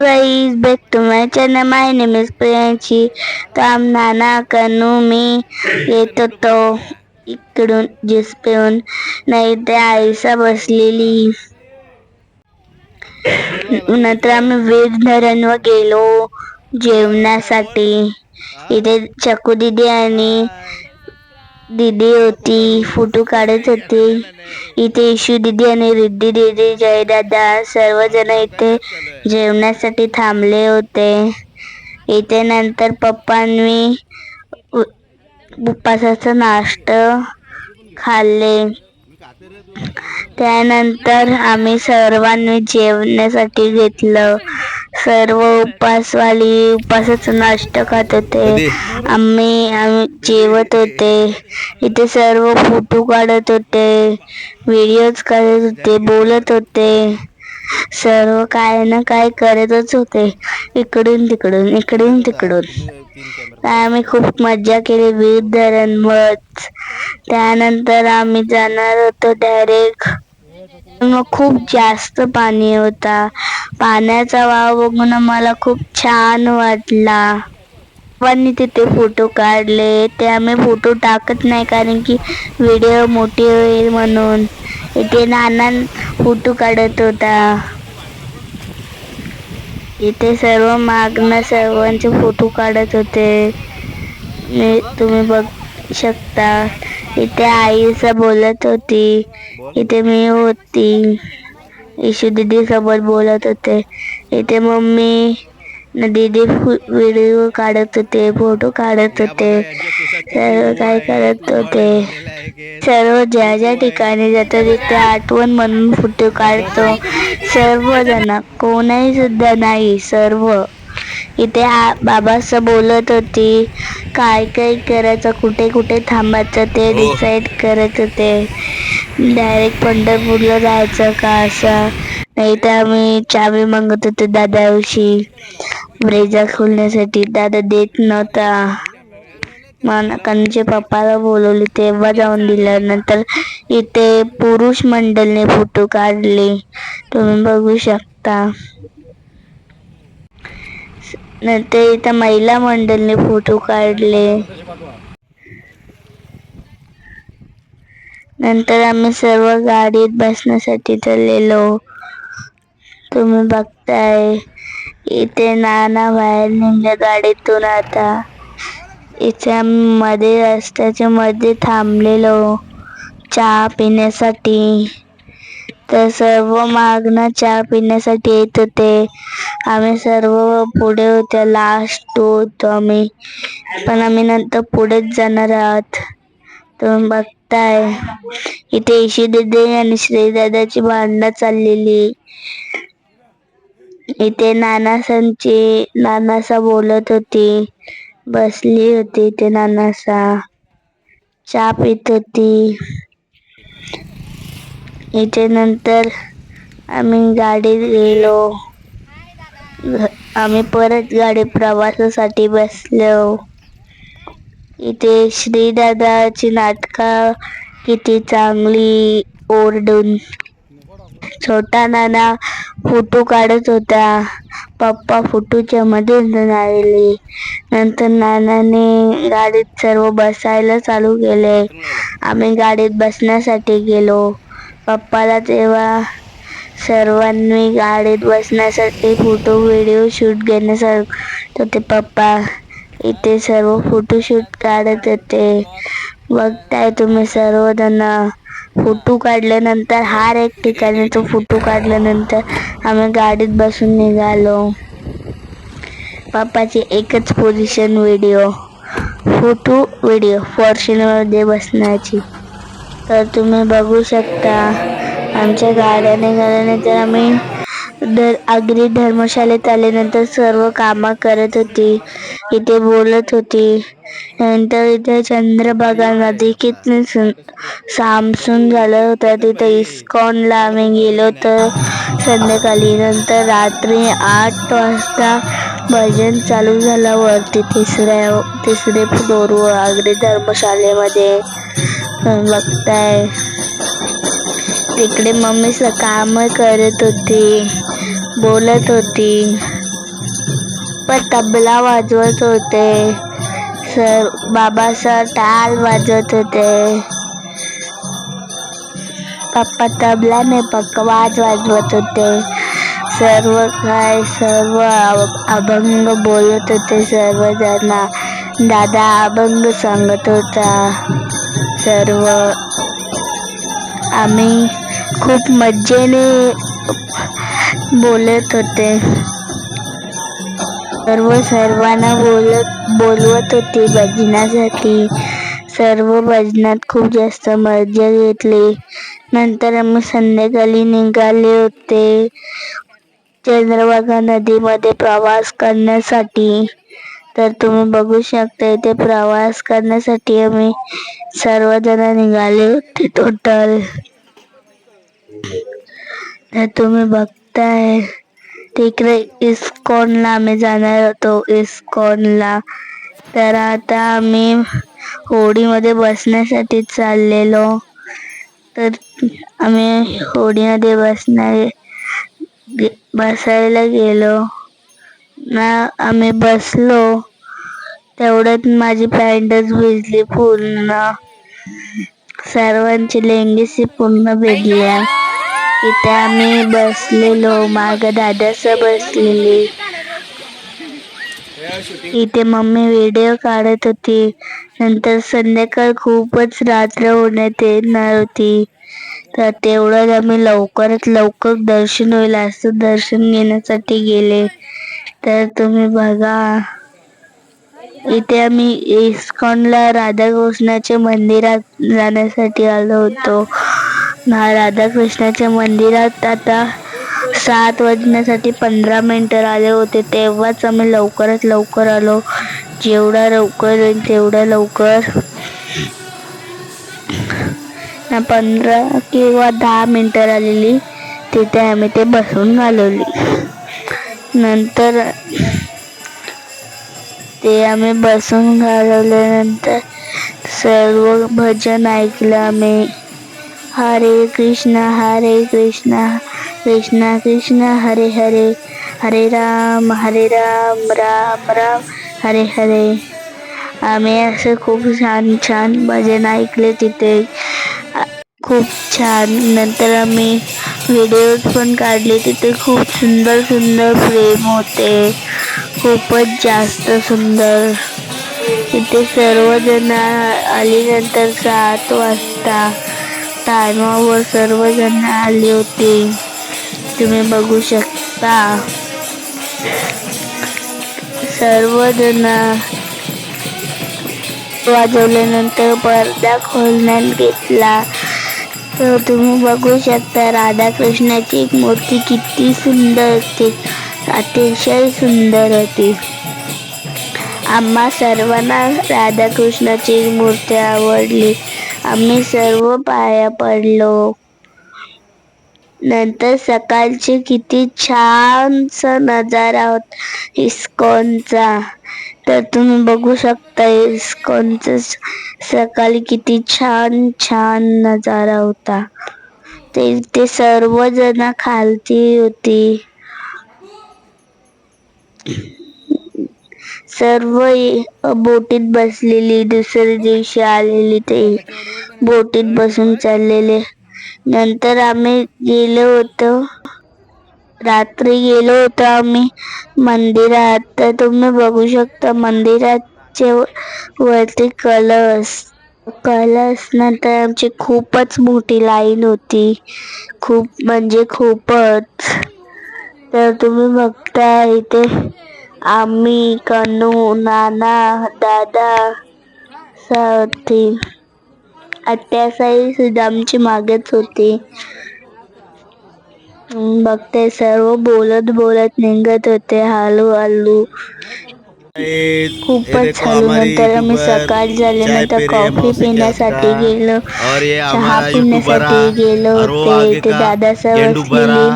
guys back to my channel. My name is Priyanchi. तर नाना कनू मी येत होतो इकडून ज्यूस पिऊन नाही ते आईसा बसलेली नंतर आम्ही वीर धरणवर गेलो जेवणासाठी इथे चकू दिदी आणि दीदी होती फोटो काढत होती. इथे इशू दीदी आणि रिद्धी दिदी जयदादा सर्वजण इथे जेवणासाठी थांबले होते. इथे नंतर पप्पांनी उपासाचं नाश्त खाल्ले. त्यानंतर आम्ही सर्वांनी जेवण्यासाठी घेतलं. सर्व उपासवाली उपासाचं नाश्ता खात होते. आम्ही आम्ही जेवत होते. इथे सर्व फोटो काढत होते. व्हिडिओज करत होते बोलत होते. सर्व काय ना काय करतच होते. इकडून तिकडून इकडून तिकडून. आम्ही खूप मज्जा केली. विविध धरणवर त्यानंतर आम्ही जाणार होतो डायरेक्ट मग खूप जास्त पाणी होता. पाण्याचा वाव बघून मला खूप छान वाटला. सर्वांनी तिथे फोटो काढले. ते आम्ही फोटो टाकत नाही कारण की व्हिडिओ मोठी होईल म्हणून. इथे नाना फोटो काढत होता. इथे सर्व मागणं सर्वांचे फोटो काढत होते. तुम्ही बघ शकता. इथे आईसा बोलत होती. इथे मी होती. इशू दीदीसोबत बोलत होते. इथे मम्मी दीदी व्हिडिओ काढत होते फोटो काढत होते. सर्व काय करत होते. सर्व ज्या ज्या ठिकाणी जातो तिथे आठवण म्हणून फोटो काढतो. सर्वजण कोणाही सुद्धा नाही सर्व. इथे बाबास बोलत होती. काय काय करायचं कुठे कुठे थांबायचं ते डिसाईड करत होते. डायरेक्ट पंढरपूरला जायचं का असं? नाही तर आम्ही चावी मागत होतो दादाविषयी. ब्रेजा खोलण्यासाठी. दादा देत नव्हता. मन कंचे पप्पाला बोलवले तेव्हा जाऊन दिलं. नंतर इथे पुरुष मंडळने फोटो काढले. तुम्ही बघू शकता. नंतर इथं महिला मंडळने फोटो काढले. नंतर आम्ही सर्व गाडीत बसण्यासाठी चाललेलो. तुम्ही बघताय इथे नाना बाहेर निघल्या गाडीतून आता. इथे मध्ये रस्त्याच्या मध्ये थांबलेलो. चहा पिण्यासाठी. तर सर्व मागणं चहा पिण्यासाठी येत होते. आम्ही सर्व पुढे होते. लास्ट होतो आम्ही. पण आम्ही नंतर पुढेच जाणार आहात. तुम्ही बघताय. इथे इशी दिदी आणि श्रीदादाची भांडणं चाललेली. इथे नानासांची नानासा बोलत होती. बसली होती इथे नानासा. चहा पित होती. इथे नंतर आम्ही गाडीत गेलो आम्ही परत गाडी प्रवासासाठी बसलो. इथे श्रीदादाची नाटका किती चांगली ओरडून. छोटा नाना फोटो काढत होता. पप्पा फोटोच्या मध्ये आलेले. नंतर नानाने गाडीत सर्व बसायला चालू केले. आम्ही गाडीत बसण्यासाठी गेलो. पप्पाला तेव्हा सर्वांनी गाडीत बसण्यासाठी फोटो व्हिडिओ शूट घेण्यासाठी होते पप्पा इथे सर्व फोटोशूट काढत होते. बघताय तुम्ही सर्वजण. फोटो काढल्यानंतर हार एक ठिकाणी तो फोटो काढल्यानंतर आम्ही गाडीत बसून निघालो. पप्पाची एकच पोझिशन व्हिडिओ फोटो व्हिडिओ फॉर्च्युनरमध्ये बसण्याची. तर तुम्ही बघू शकता आमच्या गाड्या निघाल्यानंतर आम्ही दर आगरी धर्मशाळेत आल्यानंतर सर्व कामं करत होती इथे बोलत होती. नंतर इथे चंद्रभागा नदी किती सामसून झालं होतं. तिथे इस्कॉनला आम्ही गेलो तर संध्याकाळी. नंतर रात्री आठ वाजता भजन चालू झालं वरती तिसऱ्या तिसरे फ्लोरवर आगरी धर्मशाळेमध्ये बघताय तिकडे मम्मी काम करत होती, बोलत होती, पण तबला वाजवत होते. सर, बाबा सर टाल वाजवत होते. पप्पा तबला नाही पकवाज वाजवत होते. सर्व काय, सर्व अभंग बोलत होते सर्वजण. दादा अभंग सांगत होता. सर्व आम्ही खूप मज्जेने बोलत होते. सर्व सर्वांना बोलत बोलवत होते भजनासाठी. सर्व भजनात खूप जास्त मजा घेतली. नंतर आम्ही संध्याकाळी निघाले होते चंद्रभागा नदीमध्ये प्रवास करण्यासाठी. तर तुम्ही बघू शकता इथे प्रवास करण्यासाठी आम्ही सर्वजण निघाले होते टोटल तर तुम्ही बघताय तिकडे इस्कॉनला आम्ही जाणार होतो इस्कॉनला. तर आता आम्ही होडीमध्ये बसण्यासाठी चाललेलो. तर आम्ही होडीमध्ये बसणार बसायला गेलो. ना आम्ही बसलो. तेवढ्यात माझी पॅन्टच भिजली पूर्ण. सर्वांची लेंगीसी पूर्ण भिजल्या. इथे आम्ही बसलेलो. माग दादास बसलेली. इथे मम्मी व्हिडिओ काढत होती. नंतर संध्याकाळ खूपच रात्र होण्यात येणार होती. तर तेवढंच आम्ही लवकरात लवकर दर्शन होईल असं दर्शन घेण्यासाठी गेले. तर तुम्ही बघा. इथे आम्ही इस्कॉनला राधाकृष्णाच्या मंदिरात जाण्यासाठी आलो होतो. राधाकृष्णाच्या मंदिरात आता सात वाजण्यासाठी पंधरा मिनटं आले होते. तेव्हाच आम्ही लवकरात लवकर आलो. जेवढा लवकर होईल तेवढा लवकर. पंधरा किंवा दहा मिनटं आलेली तिथे आम्ही ते बसून घालवली. नंतर ते आम्ही बसून घालवल्यानंतर सर्व भजन ऐकलं आम्ही. हरे कृष्ण हरे कृष्ण कृष्ण कृष्ण हरे हरे हरे राम हरे राम राम राम हरे हरे. आम्ही असं खूप छान छान भजन ऐकले तिथे. खूप छान. नंतर आम्ही व्हिडिओज पण काढले. तिथे खूप सुंदर सुंदर फ्रेम होते. खूपच जास्त सुंदर. तिथे सर्वजण आल्यानंतर सात वाजता टायमावर सर्वजण आले होते. तुम्ही बघू शकता. सर्वजण वाजवल्यानंतर पडदा खोलण्यात घेतला. तर तुम्ही बघू शकता राधाकृष्णाची एक मूर्ती किती सुंदर होती. अतिशय सुंदर होती. आम्हा सर्वांना राधाकृष्णाची मूर्ती आवडली. आम्ही सर्व पाया पडलो. नंतर सकाळचे किती छानसा नजारा होत. इस्कॉनचा. तर तुम्ही बघू शकता इस्कॉनचा सकाळी किती छान छान नजारा होता. ते ते सर्वजण खालती होती. सर्व बोटीत बसलेली दुसऱ्या दिवशी आलेली ते बोटीत बसून चाललेले. नंतर आम्ही गेलो होतो. रात्री गेलो होतो आम्ही मंदिरात. तर तुम्ही बघू शकता मंदिराचे वरती कलश कलश नंतर आमची खूपच मोठी लाईन होती. खूप म्हणजे खूपच. तर तुम्ही बघता इथे आम्ही कनू नाना दादा होती आत्यासाई सुद्धा आमची मागेच होती. बघते सर्व बोलत बोलत निघत होते हालू हालू खूपच हालू नंतर आम्ही सकाळ झाल्यानंतर कॉफी पिण्यासाठी गेलो. चहा पिण्यासाठी गेलो होते ते दादा बसलेली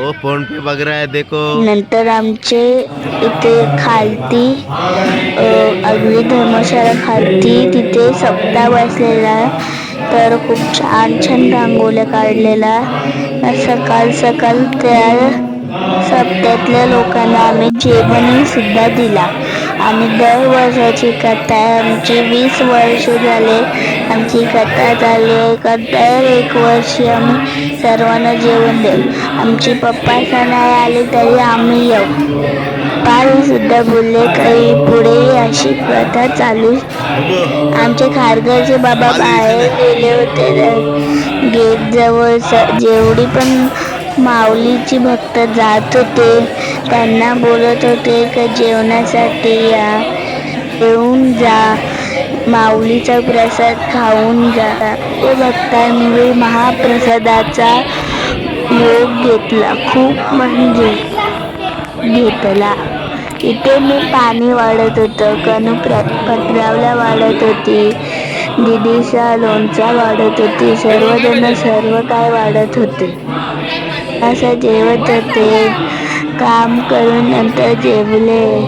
ओ फोन पे बघ रहा है देखो। नंतर आमचे इथे खालती अगदी धर्मशाळा खालती तिथे सप्ताह बसलेला तर खूप छान छान रांगोळ्या काढलेला सकाळ सकाळ त्या सप्त्यातल्या लोकांना आम्ही जेवणही सुद्धा दिला. आणि दर वर्षाची कथा आहे आमची वीस वर्ष झाले. आमची कथा झाली आहे का? दर एक वर्षी आम्ही सर्वांना जेवण देऊ. आमची पप्पा नाही आले तरी आम्ही येऊ. पाळीसुद्धा बोलले काही पुढेही अशी प्रथा चालू आमचे खारघरचे बाबा बाहेर गेले होते. गेट जवळ स- जेवढी पण माऊलीची भक्त जात होते त्यांना बोलत होते का जेवणासाठी या येऊन जा. माऊलीचा प्रसाद खाऊन जा. तो भक्तांनी महाप्रसादाचा योग घेतला खूप म्हणजे घेतला. इथे मी पाणी वाढत होतं कणू प्र पत्रावला वाढत होती दिदीचा लोणचा वाढत होती सर्वजण सर्व काय वाढत होते. असं जेवत होते. काम करून नंतर जेवले.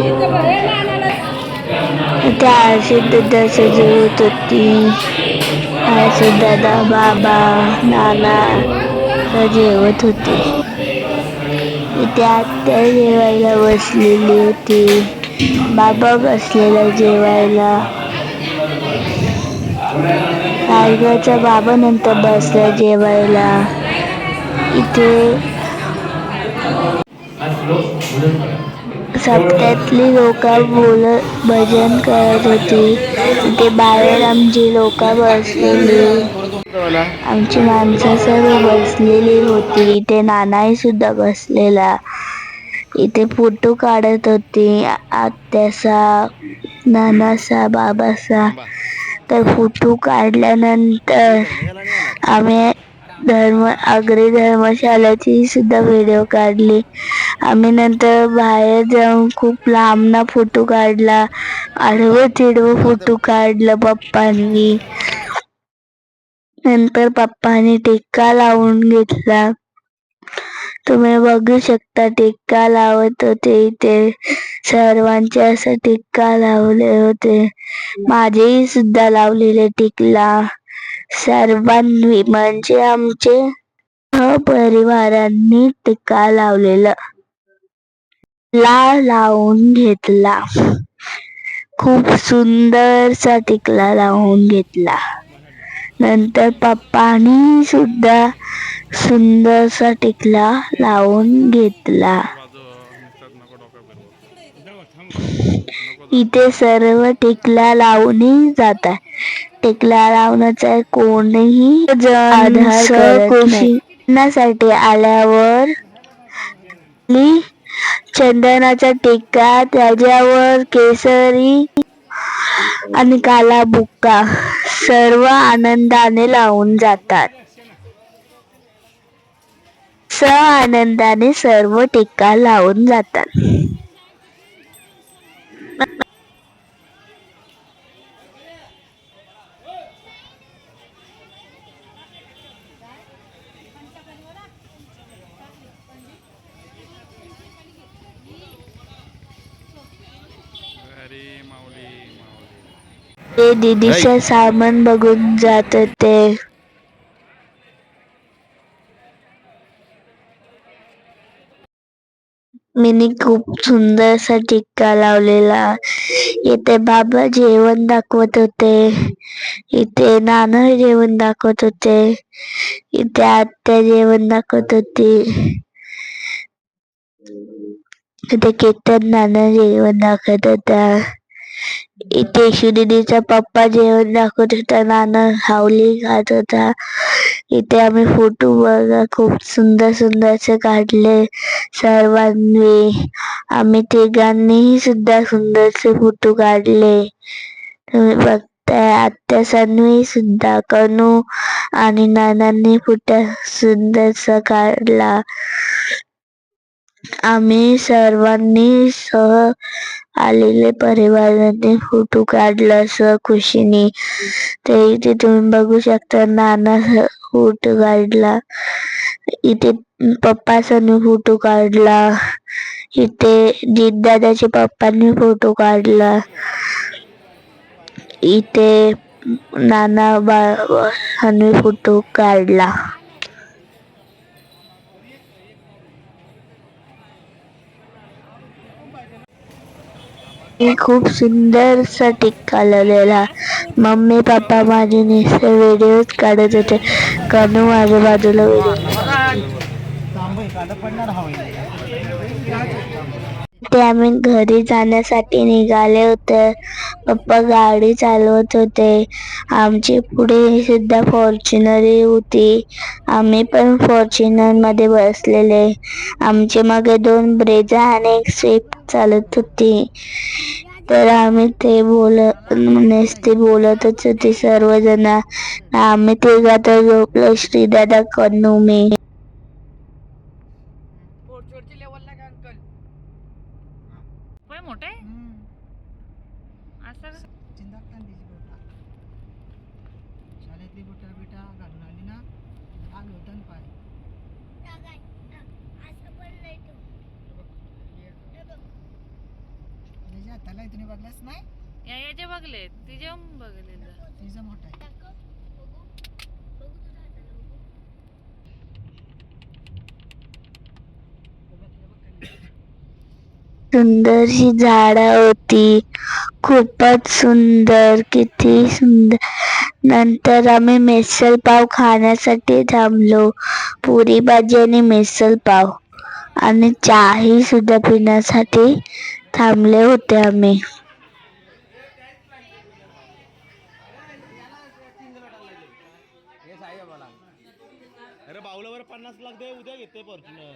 त्या आरशीत दसं जेवत होती. आरशी दादा बाबा नाना जेवत होते. इथे आत्या जेवायला बसलेली होती. बाबा बसलेला जेवायला. आईगाचा बाबा नंतर बसला जेवायला. इथे सप्त्यातली लोक बोलत भजन करत होती. इथे बाहेर आमची लोक बसलेली. आमची माणसं सर्व बसलेली होती. इथे नानाही सुद्धा बसलेला. इथे फोटो काढत होती. आत्याचा नानाचा बाबाचा. तर फोटो काढल्यानंतर आम्ही धर्म आग्रे धर्मशालाची सुद्धा व्हिडिओ काढली. आम्ही नंतर बाहेर जाऊन खूप लांबना फोटो काढला. आडवं तिडवं फोटो काढलं पप्पांनी. नंतर पप्पाने टिक्का लावून घेतला. तुम्ही बघू शकता टिक्का लावत होते इथे. सर्वांचे असं टिक्का लावले होते. माझेही सुद्धा लावलेले टिकला सर्वांनी म्हणजे आमचे परिवारांनी टिका लावलेला. ला लावून घेतला. खूप सुंदरसा टिकला लावून घेतला. नंतर पप्पानी सुद्धा सुंदरसा टिकला लावून घेतला. इथे सर्व टिकला लावूनही जातात. टेकला लावण्याचा कोणीही कृषी आल्यावर चंदनाचा टेका त्याच्यावर केसरी आणि काला बुक्का सर्व आनंदाने लावून जातात. स आनंदाने सर्व टिक्का लावून जातात अरे माऊली माऊली ते दीदीचं सामान बघून जात होते. मिनी खूप सुंदरसा टिक्का लावलेला. इथे बाबा जेवण दाखवत होते. इथे नाना जेवण दाखवत होते. इथे आत्या जेवण दाखवत होती. इथे केतन नाना जेवण दाखवत होता इथे शिदीचा पप्पा जेवण दाखवत होता नाना हावली खात होता. इथे आम्ही फोटो बघा खूप सुंदर सुंदरसे काढले सर्वांनी. आम्ही तिघांनीही सुद्धा सुंदरसे फोटो काढले. तुम्ही बघताय आत्या सुद्धा कनू आणि नानांनी फोटो सुंदरसा काढला. आम्ही सर्वांनी सह आलेले परिवाराने फोटो काढला सह खुशीने. ते इथे तुम्ही बघू शकता नाना फोटो काढला. इथे पप्पा फोटो काढला. इथे जिद्दादाचे पप्पांनी फोटो काढला. इथे नाना बा फोटो काढला. खूप सुंदरसा टिक्का लावलेला मम्मी पप्पा माझे नुसते व्हिडिओज काढत होते कनू माझ्या बाजूला व्हिडिओ ते आम्ही घरी जाण्यासाठी निघाले होते. पप्पा गाडी चालवत होते. आमची पुढे सुद्धा फॉर्च्युनर होती. आम्ही पण फॉर्च्युनरमध्ये बसलेले. आमच्या मागे दोन ब्रेझा आणि एक स्विफ्ट चालत होती. तर आम्ही ते बोल ते बोलतच होते सर्वजण. आम्ही ते तर झोपलो. श्रीदादा कन्नू मी होय मोठे असं का? शाळेतली बुटा बिटा घालून आली ना आग होतं ना पाय. त्याच्या हाताला तुम्ही बघलाच नाही या याचे बघले तिचे बघले तिचा मोठा आहे. सुंदरशी झाडं होती. खूपच सुंदर किती सुंदर. नंतर आम्ही मिसळ पाव खाण्यासाठी थांबलो. पुरी भाजी आणि मिसळ पाव आणि चहाही सुद्धा पिण्यासाठी थांबले होते आम्ही. अरे बावलावर पन्नास लाख दे उद्या घेते फॉर्च्युनर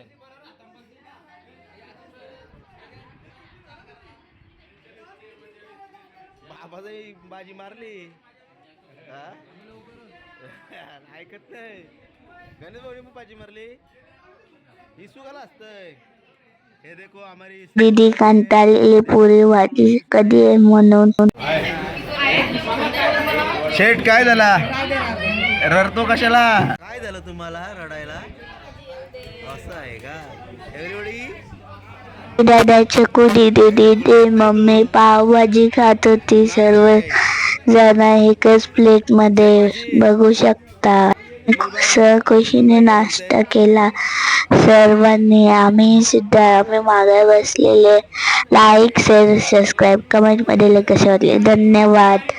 बाबाचा बाजी मारली. हा? ऐकत नाही. गणेश भाऊ बाजी मारली. ही सुगाला असतंय. हे देखो हमारी दीदी कंटाळलेली पुरी भाजी कधी आहे म्हणून? शेठ काय झाला? रडतो कशाला? काय झालं तुम्हाला रडायला? असं आहे का? एवढी? दादाच्या दिदी दीदी मम्मी पावभाजी खात होती. सर्व जण एकच प्लेटमध्ये बघू शकता. खुशीने नाश्ता केला. सर्वांनी आम्ही सुद्धा आम्ही मागे बसलेले. लाईक शेअर सबस्क्राईब कमेंटमध्ये कसे वाटले धन्यवाद.